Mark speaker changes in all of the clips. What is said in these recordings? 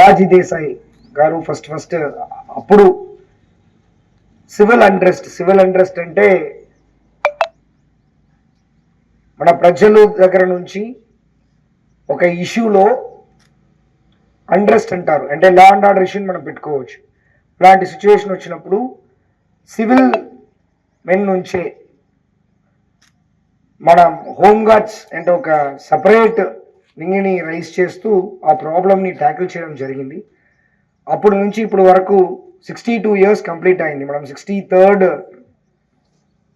Speaker 1: మొరాజీ దేశాయ్ గారు first first అప్పుడు civil unrest civil unrest అంటే మన ప్రజలు దగ్గర నుంచి ఒక ఇష్యూలో అండ్రెస్ట్ అంటారు. అంటే లా అండ్ ఆర్డర్ ఇష్యూని మనం పెట్టుకోవచ్చు. ఇలాంటి సిచ్యువేషన్ వచ్చినప్పుడు సివిల్ మెన్ నుంచే మన హోంగార్డ్స్ అంటే ఒక సపరేట్ వింగ్ని రైస్ చేస్తూ ఆ ప్రాబ్లమ్ని ట్యాకిల్ చేయడం జరిగింది. అప్పుడు నుంచి ఇప్పుడు వరకు సిక్స్టీ టూ ఇయర్స్ కంప్లీట్ అయింది. మనం సిక్స్టీ థర్డ్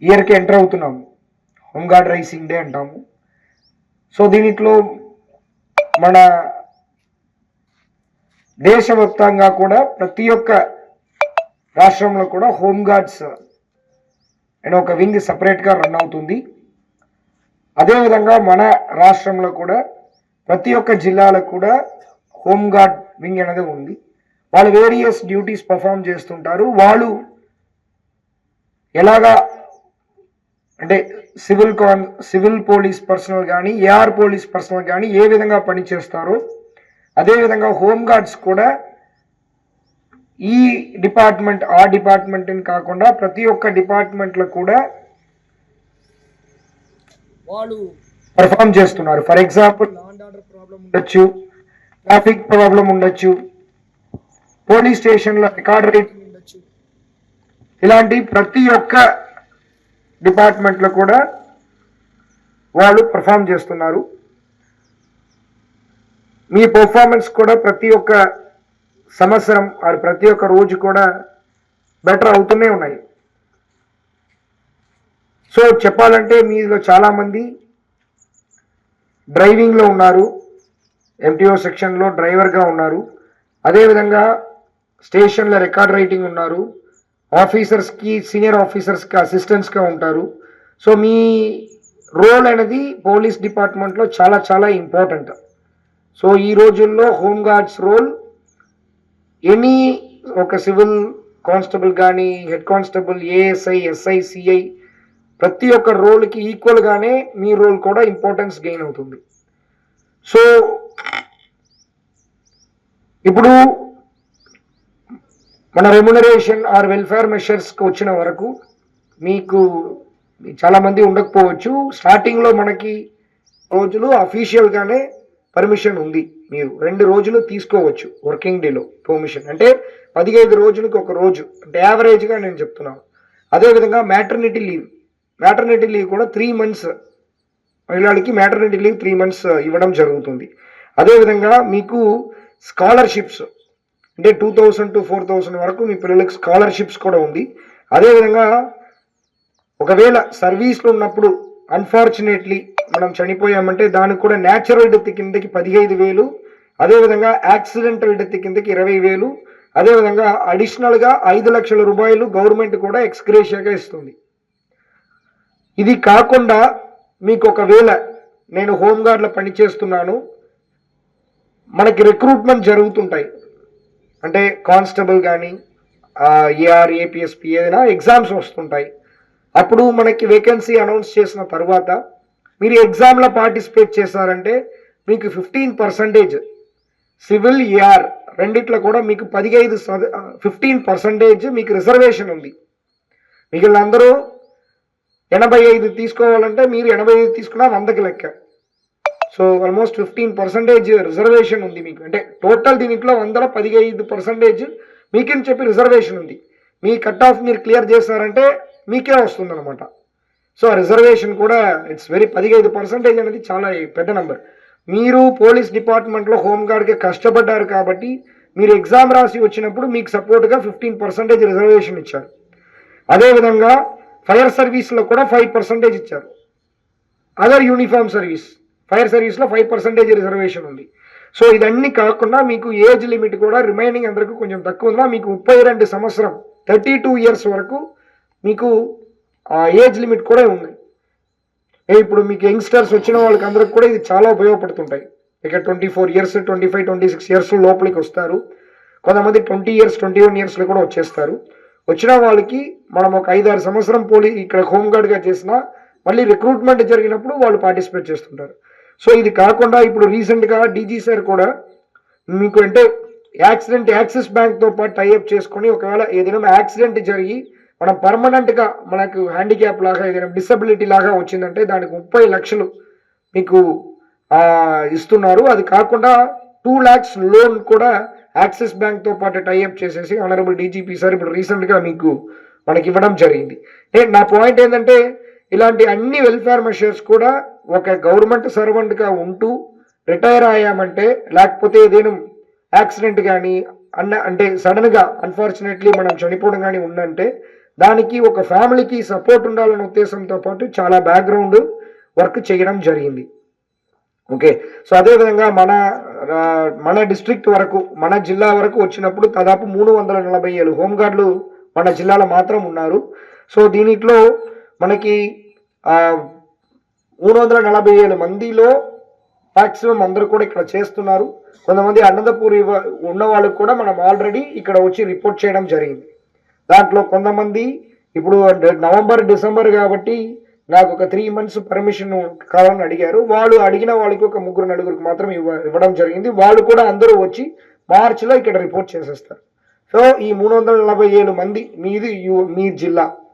Speaker 1: ఇయర్కి ఎంటర్ అవుతున్నాము. హోమ్ గార్డ్ రైసింగ్ డే అంటాము. సో దీనిట్లో మన దేశవ్యాప్తంగా కూడా ప్రతి ఒక్క రాష్ట్రంలో కూడా హోమ్ గార్డ్స్ అనే ఒక వింగ్ సపరేట్గా రన్ అవుతుంది. అదేవిధంగా మన రాష్ట్రంలో కూడా ప్రతి ఒక్క జిల్లాలో కూడా హోమ్ గార్డ్ వింగ్ అనేది ఉంది. వాళ్ళు వేరియస్ డ్యూటీస్ పర్ఫామ్ చేస్తుంటారు. వాళ్ళు ఎలాగా అంటే సివిల్ కాన్ సివిల్ పోలీస్ పర్సనల్ కానీ ఏఆర్ పోలీస్ పర్సనల్ కానీ ఏ విధంగా పనిచేస్తారో అదేవిధంగా హోమ్ గార్డ్స్ కూడా ఈ డిపార్ట్మెంట్ ఆ డిపార్ట్మెంట్ అని కాకుండా ప్రతి ఒక్క డిపార్ట్మెంట్లో కూడా వాళ్ళు పర్ఫామ్ చేస్తున్నారు. ఫర్ ఎగ్జాంపుల్ ఆర్డర్ ప్రాబ్లం ఉండొచ్చు. ట్రాఫిక్ ప్రాబ్లం ఉండొచ్చు. పోలీస్ స్టేషన్లో రికార్డ్ రేటింగ్ ఉండొచ్చు. ఇలాంటి ప్రతి ఒక్క డిపార్ట్మెంట్లో కూడా వాళ్ళు పర్ఫామ్ చేస్తున్నారు. మీ పర్ఫార్మెన్స్ కూడా ప్రతి ఒక్క సంవత్సరం ఆర్ ప్రతి ఒక్క రోజు కూడా బెటర్ అవుతూనే ఉన్నాయి. సో చెప్పాలంటే మీలో చాలామంది డ్రైవింగ్లో ఉన్నారు. ఎంటీఓ సెక్షన్లో డ్రైవర్గా ఉన్నారు. అదేవిధంగా స్టేషన్లో రికార్డ్ రైటింగ్ ఉన్నారు. ఆఫీసర్స్కి సీనియర్ ఆఫీసర్స్కి అసిస్టెంట్స్గా ఉంటారు. సో మీ రోల్ అనేది పోలీస్ డిపార్ట్మెంట్లో చాలా చాలా ఇంపార్టెంట్. సో ఈ రోజుల్లో హోంగార్డ్స్ రోల్ ఎనీ ఒక సివిల్ కానిస్టేబుల్ కానీ head constable ASI SI CI ప్రతి ఒక్క రోల్కి ఈక్వల్గానే మీ రోల్ కూడా ఇంపార్టెన్స్ గెయిన్ అవుతుంది. సో ఇప్పుడు మన రెమ్యునరేషన్ ఆర్ వెల్ఫేర్ మెషర్స్కి వచ్చిన వరకు మీకు చాలామంది ఉండకపోవచ్చు. స్టార్టింగ్లో మనకి రోజులు అఫీషియల్గానే పర్మిషన్ ఉంది మీరు. రెండు రోజులు తీసుకోవచ్చు వర్కింగ్ డేలో పర్మిషన్ అంటే పదిహేను రోజులకి ఒక రోజు. అంటే యావరేజ్గా నేను చెప్తున్నాను. అదేవిధంగా మ్యాటర్నిటీ లీవ్ మ్యాటర్నిటీ లీవ్ కూడా త్రీ మంత్స్ మహిళలకి మ్యాటర్నిటీ లీవ్ త్రీ మంత్స్ ఇవ్వడం జరుగుతుంది. అదేవిధంగా మీకు స్కాలర్షిప్స్ అంటే two thousand to four thousand వరకు మీ పిల్లలకి స్కాలర్షిప్స్ కూడా ఉంది. అదేవిధంగా ఒకవేళ సర్వీస్లో ఉన్నప్పుడు అన్ఫార్చునేట్లీ మనం చనిపోయామంటే దానికి కూడా న్యాచురల్ డెత్ కిందకి పదిహేను వేలు అదేవిధంగా యాక్సిడెంటల్ డెత్ కిందకి ఇరవై వేలు అదేవిధంగా అడిషనల్గా ఐదు లక్షల రూపాయలు గవర్నమెంట్ కూడా ఎక్స్గ్రేషియాగా ఇస్తుంది. ఇది కాకుండా మీకు ఒకవేళ నేను హోంగార్డ్లో పనిచేస్తున్నాను మనకి రిక్రూట్మెంట్ జరుగుతుంటాయి. అంటే కానిస్టేబుల్ కానీ ఏఆర్ ఏపీఎస్పి ఏదైనా ఎగ్జామ్స్ వస్తుంటాయి. అప్పుడు మనకి వేకెన్సీ అనౌన్స్ చేసిన తర్వాత మీరు ఎగ్జామ్లో పార్టిసిపేట్ చేశారంటే మీకు ఫిఫ్టీన్ పర్సంటేజ్ సివిల్ ఏఆర్ రెండిట్లో కూడా మీకు పదిహేను ఫిఫ్టీన్ పర్సంటేజ్ మీకు రిజర్వేషన్ ఉంది. మిగిలిన అందరూ ఎనభై ఐదు తీసుకోవాలంటే మీరు ఎనభై ఐదు తీసుకున్నా వందకి లెక్క. So almost fifteen percentage reservation ఉంది మీకు. అంటే టోటల్ దీంట్లో వందల పదిహేను పర్సెంటేజ్ మీకని చెప్పి రిజర్వేషన్ ఉంది. మీ కట్ ఆఫ్ మీరు క్లియర్ చేస్తారంటే మీకే వస్తుంది అనమాట సో ఆ రిజర్వేషన్ కూడా ఇట్స్ వెరీ పదిహేను పర్సెంటేజ్ అనేది చాలా పెద్ద నెంబర్ మీరు పోలీస్ డిపార్ట్మెంట్లో హోంగార్డ్కి కష్టపడ్డారు కాబట్టి మీరు ఎగ్జామ్ రాసి వచ్చినప్పుడు మీకు సపోర్ట్గా ఫిఫ్టీన్ పర్సెంటేజ్ రిజర్వేషన్ ఇచ్చారు. అదేవిధంగా ఫైర్ సర్వీస్లో కూడా ఫైవ్ పర్సెంటేజ్ ఇచ్చారు. అదర్ యూనిఫామ్ సర్వీస్ ఫైర్ సర్వీస్లో ఫైవ్ పర్సెంటేజ్ రిజర్వేషన్ ఉంది. సో ఇదన్నీ కాకుండా మీకు ఏజ్ లిమిట్ కూడా రిమైనింగ్ అందరికీ కొంచెం తక్కువ ఉందా? మీకు ముప్పై రెండు సంవత్సరం థర్టీ టూ ఇయర్స్ వరకు మీకు ఆ ఏజ్ లిమిట్ కూడా ఉంది. ఇప్పుడు మీకు యంగ్స్టర్స్ వచ్చిన వాళ్ళకి అందరికి కూడా ఇది చాలా ఉపయోగపడుతుంటాయి. ఇక twenty four years twenty five twenty six years లోపలికి వస్తారు. కొంతమంది ట్వంటీ ఇయర్స్ ట్వంటీ వన్ ఇయర్స్లో కూడా వచ్చేస్తారు. వచ్చిన వాళ్ళకి మనం ఒక ఐదారు సంవత్సరం పోలి ఇక్కడ హోంగార్డ్గా చేసిన మళ్ళీ రిక్రూట్మెంట్ జరిగినప్పుడు వాళ్ళు పార్టిసిపేట్ చేస్తుంటారు. సో ఇది కాకుండా ఇప్పుడు రీసెంట్గా డీజీ సార్ కూడా మీకు అంటే యాక్సిడెంట్ యాక్సిస్ బ్యాంక్తో పాటు టైఅప్ చేసుకొని ఒకవేళ ఏదైనా యాక్సిడెంట్ జరిగి మనం పర్మనెంట్గా మనకు హ్యాండిక్యాప్ లాగా ఏదైనా డిసబిలిటీ లాగా వచ్చిందంటే దానికి ముప్పై లక్షలు మీకు ఇస్తున్నారు. అది కాకుండా టూ ల్యాక్స్ లోన్ కూడా యాక్సిస్ బ్యాంక్తో పాటు టైఅప్ చేసేసి ఆనరబుల్ డీజీపీ సార్ ఇప్పుడు రీసెంట్గా మీకు మనకి ఇవ్వడం జరిగింది. నా పాయింట్ ఏంటంటే ఇలాంటి అన్ని వెల్ఫేర్ మెషర్స్ కూడా ఒక గవర్నమెంట్ సర్వెంట్గా ఉంటూ రిటైర్ అయ్యామంటే లేకపోతే ఏదైనా యాక్సిడెంట్ కానీ అన్న అంటే సడన్గా అన్ఫార్చునేట్లీ మనం చనిపోవడం కానీ ఉందంటే దానికి ఒక ఫ్యామిలీకి సపోర్ట్ ఉండాలనే ఉద్దేశంతో పాటు చాలా బ్యాక్గ్రౌండ్ వర్క్ చేయడం జరిగింది. ఓకే సో అదేవిధంగా మన మన డిస్ట్రిక్ట్ వరకు మన జిల్లా వరకు వచ్చినప్పుడు దాదాపు మూడు వందల నలభై ఏడు హోంగార్డులు మన జిల్లాలో మాత్రం ఉన్నారు. సో దీనిట్లో మనకి మూడు వందల నలభై ఏడు మందిలో మ్యాక్సిమం అందరూ కూడా ఇక్కడ చేస్తున్నారు. కొంతమంది అనంతపూర్ ఉన్న వాళ్ళకు కూడా మనం ఆల్రెడీ ఇక్కడ వచ్చి రిపోర్ట్ చేయడం జరిగింది. దాంట్లో కొంతమంది ఇప్పుడు నవంబర్ డిసెంబర్ కాబట్టి నాకు ఒక త్రీ మంత్స్ పర్మిషన్ కావాలని అడిగారు. వాళ్ళు అడిగిన వాళ్ళకి ఒక ముగ్గురు నలుగురికి మాత్రం ఇవ్వ ఇవ్వడం జరిగింది. వాళ్ళు కూడా అందరూ వచ్చి మార్చిలో ఇక్కడ రిపోర్ట్ చేసేస్తారు. సో ఈ మూడు వందల నలభై ఏడు మంది మీది మీ జిల్లా.